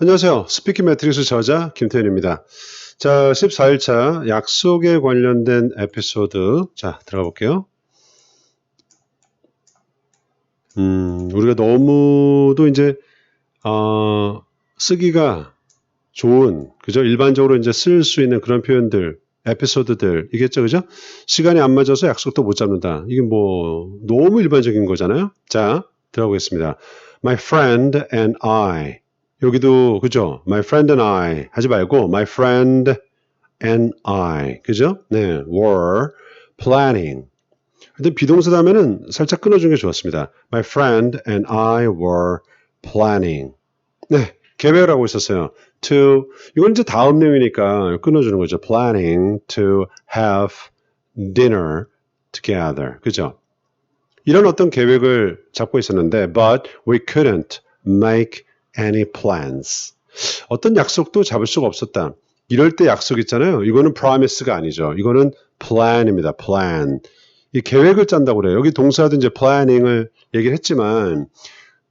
안녕하세요. 스피킹 매트릭스 저자 김태현입니다. 자, 14일차 약속에 관련된 에피소드. 자, 들어가 볼게요. 음, 우리가 너무도 이제, 어, 쓰기가 좋은, 그죠? 일반적으로 이제 쓸 수 있는 그런 표현들, 에피소드들, 이겠죠, 그죠? 시간이 안 맞아서 약속도 못 잡는다. 이게 뭐, 너무 일반적인 거잖아요? 자, 들어가 보겠습니다. My friend and I. 여기도 그죠? My friend and I 하지 말고 my friend and I 그죠? 네, were planning. 근데 비동사 다음에는 살짝 끊어주는 게 좋았습니다. My friend and I were planning. 네, 계획을 하고 있었어요. To 이건 이제 다음 내용이니까 끊어주는 거죠. Planning to have dinner together. 그죠? 이런 어떤 계획을 잡고 있었는데, but we couldn't make any plans. 어떤 약속도 잡을 수가 없었다. 이럴 때 약속 있잖아요. 이거는 promise가 아니죠. 이거는 plan입니다. plan. 이 계획을 짠다고 그래요. 여기 동사도 이제 planning을 얘기를 했지만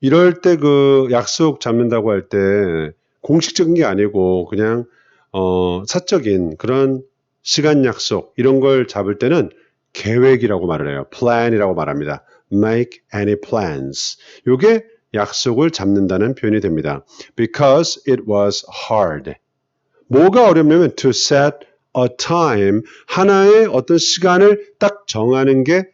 이럴 때 그 약속 잡는다고 할 때 공식적인 게 아니고 그냥 어 사적인 그런 시간 약속 이런 걸 잡을 때는 계획이라고 말을 해요. plan이라고 말합니다. make any plans. 요게 약속을 잡는다는 표현이 됩니다. Because it was hard. 뭐가 어렵냐면 to set a time 하나의 어떤 시간을 딱 정하는 게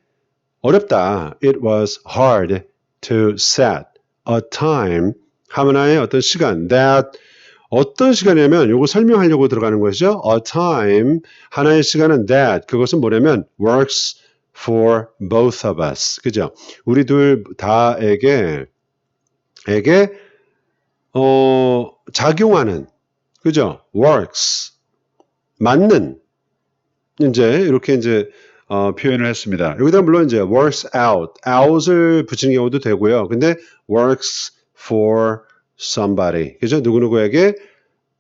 어렵다. It was hard to set a time 하나의 어떤 시간 that 어떤 시간이냐면 요거 설명하려고 들어가는 것이죠. A time 하나의 시간은 that 그것은 뭐냐면 works for both of us. 그죠? 우리 둘 다에게 에게 어, 작용하는 그죠? works 맞는 이제 이렇게 이제 어, 표현을 했습니다. 여기다 물론 이제 works out, out을 붙이는 경우도 되고요. 근데 works for somebody, 그죠? 누구누구에게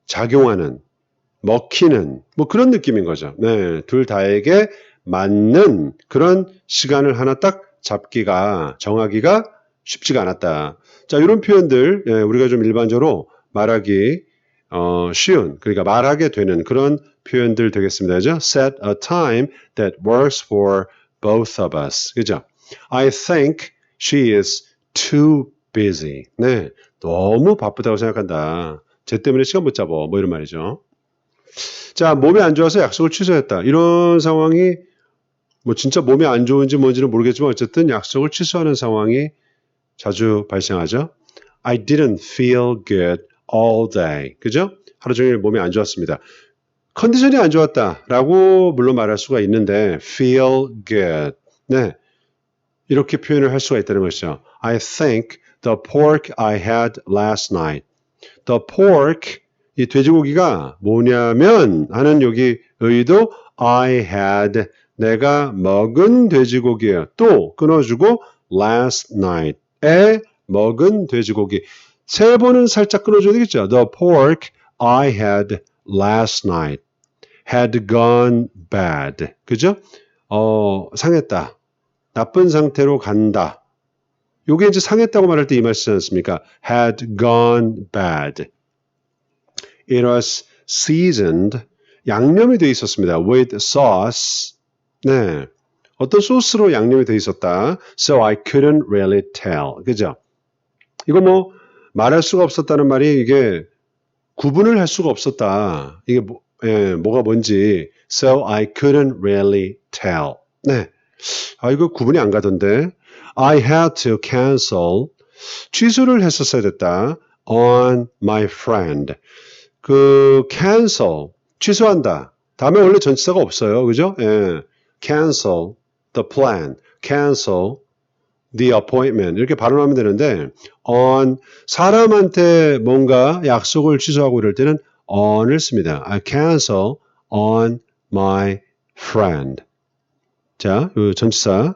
작용하는, 먹히는, 뭐 그런 느낌인 거죠. 네, 둘 다에게 맞는 그런 시간을 하나 딱 잡기가, 정하기가 쉽지가 않았다. 자, 이런 표현들, 예, 우리가 좀 일반적으로 말하기, 어, 쉬운, 그러니까 말하게 되는 그런 표현들 되겠습니다. 그죠? Set a time that works for both of us. 그죠? I think she is too busy. 네. 너무 바쁘다고 생각한다. 쟤 때문에 시간 못 잡어. 뭐 이런 말이죠. 자, 몸이 안 좋아서 약속을 취소했다. 이런 상황이 뭐 진짜 몸이 안 좋은지 뭔지는 모르겠지만 어쨌든 약속을 취소하는 상황이 자주 발생하죠. I didn't feel good all day. 그죠? 하루 종일 몸이 안 좋았습니다. 컨디션이 안 좋았다라고 물론 말할 수가 있는데 feel good. 네. 이렇게 표현을 할 수가 있다는 것이죠. I think the pork I had last night. The pork 이 돼지고기가 뭐냐면 하는 여기 의도 I had 내가 먹은 돼지고기예요. 또 끊어주고 last night 에 먹은 돼지고기 세 번은 살짝 끊어줘야 되겠죠. The pork I had last night had gone bad. 그죠? 어, 상했다. 나쁜 상태로 간다. 요게 이제 상했다고 말할 때 이 말 쓰지 않습니까? had gone bad. It was seasoned. 양념이 되어 있었습니다. with sauce. 네. 어떤 소스로 양념이 되어 있었다. So I couldn't really tell. 그죠? 이거 뭐 말할 수가 없었다는 말이 이게 구분을 할 수가 없었다. 이게 뭐, 예, 뭐가 뭔지. So I couldn't really tell. 네. 아, 이거 구분이 안 가던데. I had to cancel. 취소를 했었어야 됐다. On my friend. 그 cancel. 취소한다. 다음에 원래 전치사가 없어요. 그죠? 예. cancel the plan. cancel the appointment. 이렇게 발음하면 되는데 on 사람한테 뭔가 약속을 취소하고 이럴 때는 on을 씁니다. I cancel on my friend. 자, 그 전치사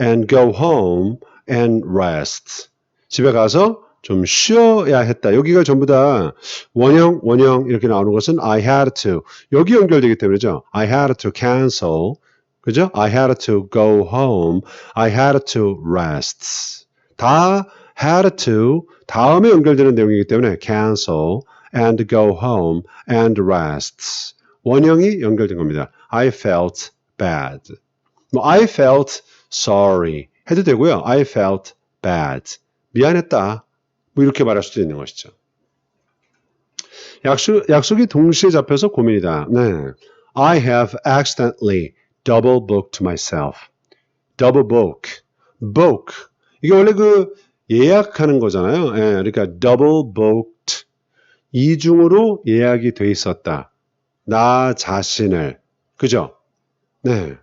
and go home and rest. 집에 가서 좀 쉬어야 했다. 여기가 전부 다 원형, 원형 이렇게 나오는 것은 I had to. 여기 연결되기 때문이죠. I had to cancel. 그죠? I had to go home. I had to rest. 다 had to 다음에 연결되는 내용이기 때문에 cancel and go home and rest. 원형이 연결된 겁니다. I felt bad. 뭐 I felt sorry 해도 되고요. I felt bad. 미안했다. 뭐 이렇게 말할 수도 있는 것이죠. 약속, 약속이 동시에 잡혀서 고민이다. 네. I have accidentally double booked myself. double book. book. 이게 원래 그 예약하는 거잖아요. 예, 그러니까 double booked. 이중으로 예약이 돼 있었다. 나 자신을. 그죠? 네.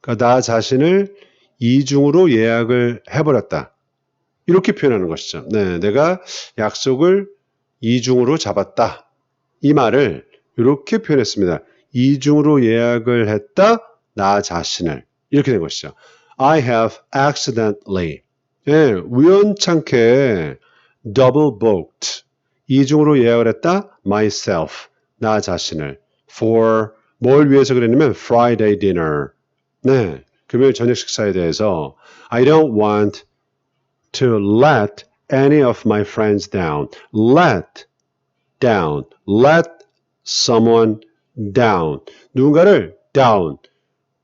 그러니까 나 자신을 이중으로 예약을 해버렸다. 이렇게 표현하는 것이죠. 네, 내가 약속을 이중으로 잡았다. 이 말을 이렇게 표현했습니다. 이중으로 예약을 했다. 나 자신을. 이렇게 된 것이죠. I have accidentally. 예, 우연찮게 double booked. 이중으로 예약을 했다. myself. 나 자신을. for 뭘 위해서 그랬냐면 Friday dinner. 네, 금요일 저녁 식사에 대해서 I don't want to let any of my friends down. Let down. Let someone down. 누군가를 down.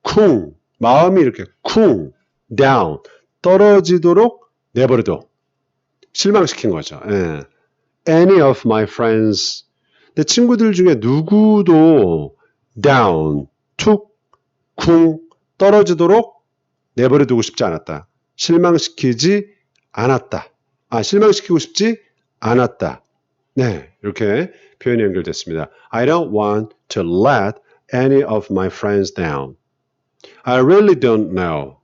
쿵. 마음이 이렇게 쿵. down. 떨어지도록 내버려둬. 실망시킨 거죠. 예. Any of my friends. 내 친구들 중에 누구도 down. 툭. 쿵. 떨어지도록 내버려두고 싶지 않았다. 실망시키지 않았다. 아, 실망시키고 싶지 않았다. 네, 이렇게 표현이 연결됐습니다. I don't want to let any of my friends down. I really don't know.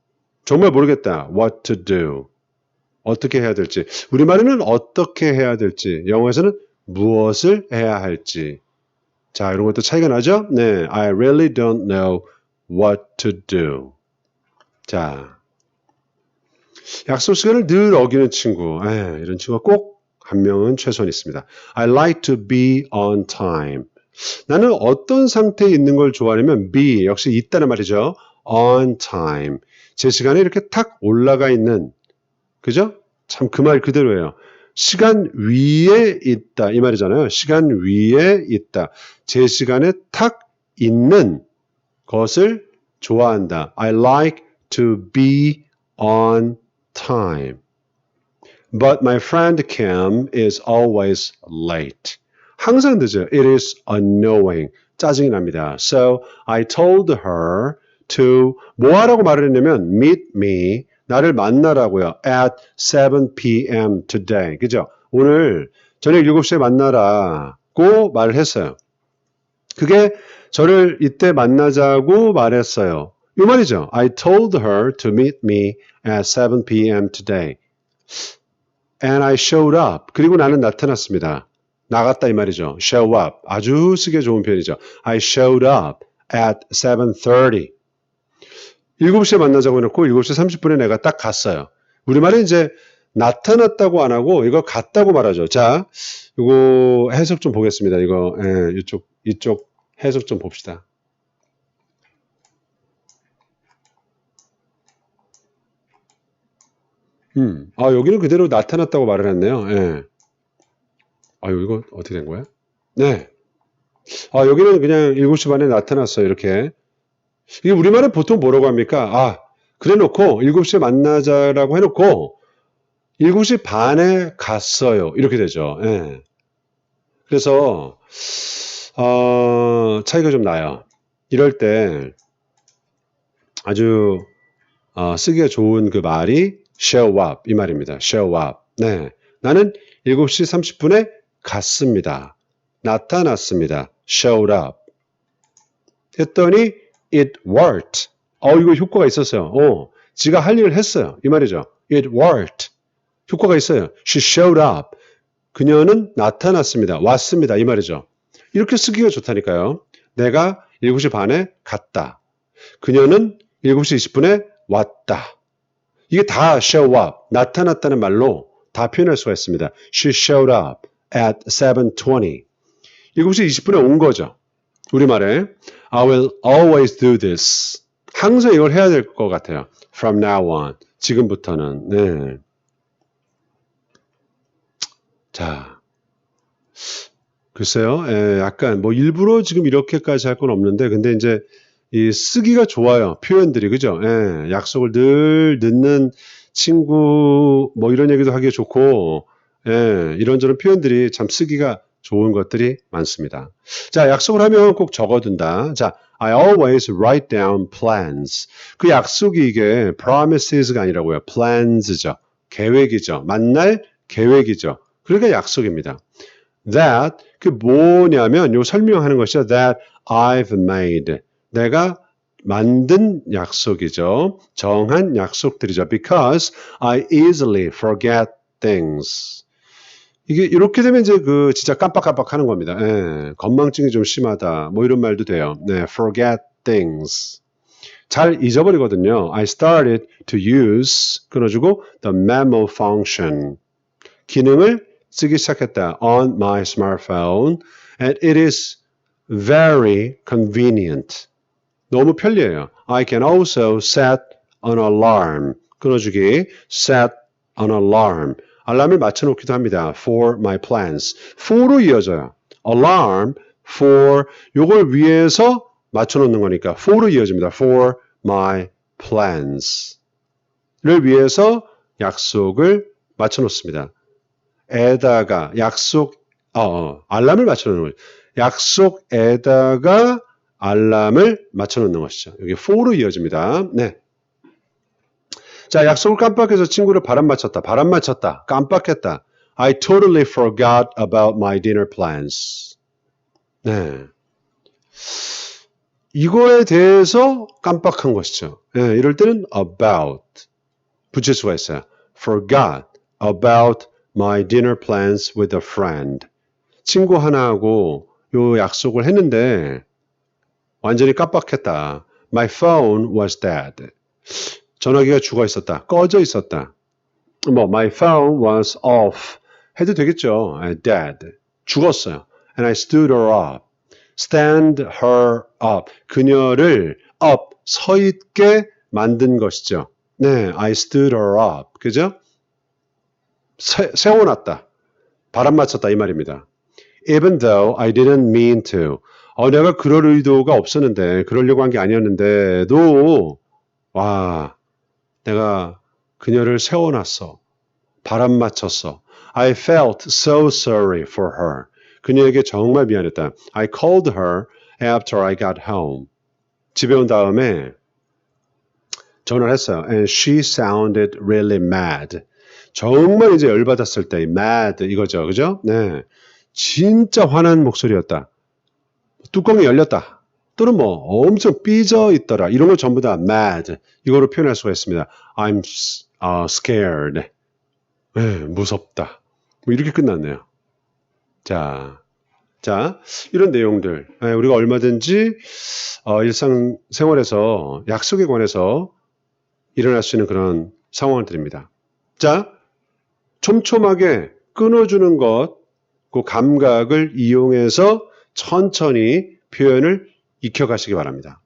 정말 모르겠다. What to do. 어떻게 해야 될지. 우리말에는 어떻게 해야 될지. 영어에서는 무엇을 해야 할지. 자, 이런 것도 차이가 나죠? 네, I really don't know what to do. 자, 약속 시간을 늘 어기는 친구. 에, 이런 친구가 꼭 한 명은 최소한 있습니다. I like to be on time. 나는 어떤 상태에 있는 걸 좋아하냐면 be 역시 있다는 말이죠. on time. 제 시간에 이렇게 탁 올라가 있는 그죠? 참 그 말 그대로예요. 시간 위에 있다 이 말이잖아요. 시간 위에 있다. 제 시간에 탁 있는 것을 좋아한다. I like to be on time. But my friend Kim is always late. 항상 늦어요. It is annoying. 짜증이 납니다. So I told her to 뭐 하라고 말을 했냐면 meet me 나를 만나라고요. at 7 p.m. today. 그죠? 오늘 저녁 7시에 만나라고 말을 했어요. 그게 저를 이때 만나자고 말했어요. 이 말이죠. I told her to meet me at 7 p.m. today. And I showed up. 그리고 나는 나타났습니다. 나갔다 이 말이죠. show up. 아주 쓰기 좋은 표현이죠. I showed up at 7.30. 7시에 만나자고 해놓고 7시 30분에 내가 딱 갔어요. 우리말에 이제 나타났다고 안 하고 이거 갔다고 말하죠. 자, 이거 해석 좀 보겠습니다. 이거 예, 이쪽 이쪽 해석 좀 봅시다. 음, 아 여기는 그대로 나타났다고 말을 했네요. 예. 아 이거 어떻게 된 거야? 네. 아 여기는 그냥 7시 반에 나타났어요. 이렇게. 이게 우리말은 보통 뭐라고 합니까? 아, 그래 놓고 7시에 만나자라고 해 놓고 7시 반에 갔어요. 이렇게 되죠. 예. 그래서, 어, 차이가 좀 나요. 이럴 때 아주 어, 쓰기가 좋은 그 말이 show up 이 말입니다. show up. 네. 나는 7시 30분에 갔습니다. 나타났습니다. showed up. 했더니 it worked. 어, 이거 효과가 있었어요. 어, 지가 할 일을 했어요. 이 말이죠. it worked. 효과가 있어요. she showed up. 그녀는 나타났습니다. 왔습니다. 이 말이죠. 이렇게 쓰기가 좋다니까요. 내가 7시 반에 갔다. 그녀는 7시 20분에 왔다. 이게 다 show up, 나타났다는 말로 다 표현할 수가 있습니다. She showed up at 7.20. 7시 20분에 온 거죠. 우리말에 I will always do this. 항상 이걸 해야 될 것 같아요. From now on. 지금부터는. 네. 자, 글쎄요, 예, 약간 뭐 일부러 지금 이렇게까지 할 건 없는데, 근데 이제 이 쓰기가 좋아요. 표현들이 그죠? 예, 약속을 늘 늦는 친구 뭐 이런 얘기도 하기 좋고, 예, 이런저런 표현들이 참 쓰기가 좋은 것들이 많습니다. 자, 약속을 하면 꼭 적어둔다. 자, I always write down plans. 그 약속이 이게 promises가 아니라고요. plans죠. 계획이죠. 만날 계획이죠. 그러니까 약속입니다. That 그 뭐냐면 요 설명하는 것이죠. That I've made. 내가 만든 약속이죠. 정한 약속들이죠. Because I easily forget things. 이게 이렇게 되면 이제 그 진짜 깜빡깜빡 하는 겁니다. 예, 건망증이 좀 심하다. 뭐 이런 말도 돼요. 네, forget things. 잘 잊어버리거든요. I started to use 끊어주고 the memo function 기능을 쓰기 시작했다 on my smartphone and it is very convenient. 너무 편리해요. I can also set an alarm 끊어주기 set an alarm 알람을 맞춰놓기도 합니다. for my plans. for로 이어져요. alarm for 요걸 위해서 맞춰놓는 거니까 for로 이어집니다. for my plans. 를 위해서 약속을 맞춰놓습니다. 에다가 약속, 어, 어, 알람을 맞춰놓는 거예요. 약속에다가 알람을 맞춰놓는 것이죠. 여기 for로 이어집니다. 네. 자, 약속을 깜빡해서 친구를 바람 맞췄다. 바람 맞췄다. 깜빡했다. I totally forgot about my dinner plans. 네. 이거에 대해서 깜빡한 것이죠. 네, 이럴 때는 about 붙일 수가 있어요. forgot about my dinner plans with a friend. 친구 하나하고 요 약속을 했는데 완전히 깜빡했다. My phone was dead. 전화기가 죽어 있었다. 꺼져 있었다. 뭐 my phone was off 해도 되겠죠. dead. 죽었어요. And I stood her up. stand her up. 그녀를 up 서 있게 만든 것이죠. 네, I stood her up. 그죠? 세, 세워놨다. 바람 맞췄다 이 말입니다. Even though I didn't mean to. 어, 내가 그럴 의도가 없었는데, 그러려고 한 게 아니었는데도, 와, 내가 그녀를 세워놨어. 바람 맞췄어. I felt so sorry for her. 그녀에게 정말 미안했다. I called her after I got home. 집에 온 다음에 전화를 했어요. And she sounded really mad. 정말 이제 열받았을 때 mad 이거죠. 그죠? 네. 진짜 화난 목소리였다. 뚜껑이 열렸다. 또는 뭐 엄청 삐져 있더라. 이런 걸 전부 다 mad 이거로 표현할 수가 있습니다. I'm uh, scared. 네, 무섭다. 뭐 이렇게 끝났네요. 자, 자 이런 내용들 네, 우리가 얼마든지 어, 일상 생활에서 약속에 관해서 일어날 수 있는 그런 상황들입니다. 자, 촘촘하게 끊어주는 것, 그 감각을 이용해서 천천히 표현을 익혀가시기 바랍니다.